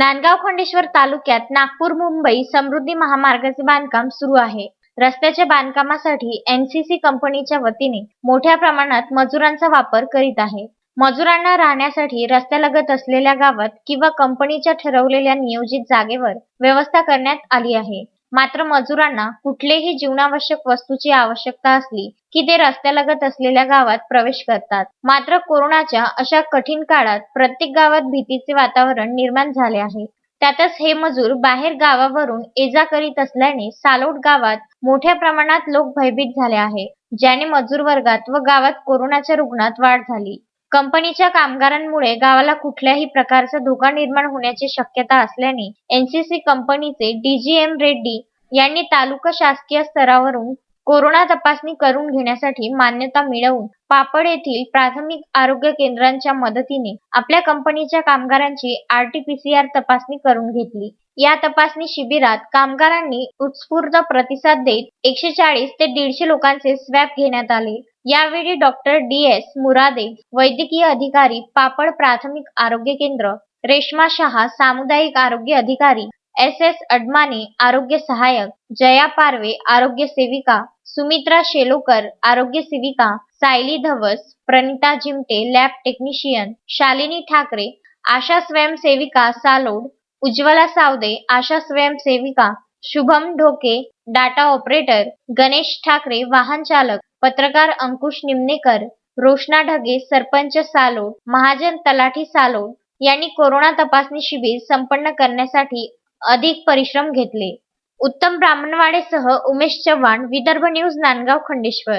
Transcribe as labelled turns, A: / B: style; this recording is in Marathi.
A: नांदगाव खंडेश्वर तालुक्यात नागपूर मुंबई समृद्धी महामार्गाचे बांधकाम सुरू आहे. रस्त्याच्या बांधकामासाठी एनसीसी कंपनीच्या वतीने मोठ्या प्रमाणात मजुरांचा वापर करीत आहे. मजुरांना राहण्यासाठी रस्त्यालगत असलेल्या गावात किंवा कंपनीच्या ठरवलेल्या नियोजित जागेवर व्यवस्था करण्यात आली आहे. मात्र मजुरांना कुठलेही जीवनावश्यक वस्तूची आवश्यकता असली की ते रस्त्यालगत असलेल्या गावात प्रवेश करतात. मात्र कोरोनाच्या अशा कठीण काळात प्रत्येक गावात भीतीचे वातावरण निर्माण झाले आहे. त्यातच हे मजूर बाहेर गावावरून ये जा करीत असल्याने सालोट गावात मोठ्या प्रमाणात लोक भयभीत झाले आहे ज्याने मजूर वर्गात व गावात कोरोनाच्या रुग्णात वाढ झाली. कंपनीच्या कामगारांमुळे गावाला कुठल्याही प्रकारचा धोका निर्माण होण्याची शक्यता असल्याने एनसीसी कंपनीचे डीजीएम रेड्डी यांनी तालुका शासकीय स्तरावरून कोरोना तपासणी करून घेण्यासाठी मान्यता मिळवून पापड येथील प्राथमिक आरोग्य केंद्रांच्या मदतीने आपल्या कंपनीच्या कामगारांची आरटीपीसीआर तपासणी करून घेतली. या तपासणी शिबिरात कामगारांनी उत्स्फूर्त प्रतिसाद देत एकशे चाळीस ते दीडशे लोकांचे स्वॅब घेण्यात आले. यावेळी डॉक्टर डी एस मुरादे वैद्यकीय अधिकारी पापड प्राथमिक आरोग्य केंद्र रेश्मा शहा सामुदायिक आरोग्य अधिकारी एस एस अडमाने आरोग्य सहाय्यक जया पारवे आरोग्य सेविका सुमित्रा शेलोकर आरोग्य सेविका सायली धवस प्रणिता जिमटे लॅब टेक्निशियन शालिनी ठाकरे आशा स्वयंसेविका सालोड उज्ज्वला सावदे आशा स्वयंसेविका शुभम ढोके डाटा ऑपरेटर गणेश ठाकरे वाहन चालक पत्रकार अंकुश निमनेकर रोशना ढगे सरपंच सालोड महाजन तलाठी सालोड यांनी कोरोना तपासणी शिबिर संपन्न करण्यासाठी अधिक परिश्रम घेतले. उत्तम ब्राह्मणवाडेसह उमेश चव्हाण विदर्भ न्यूज नांदगाव खंडेश्वर.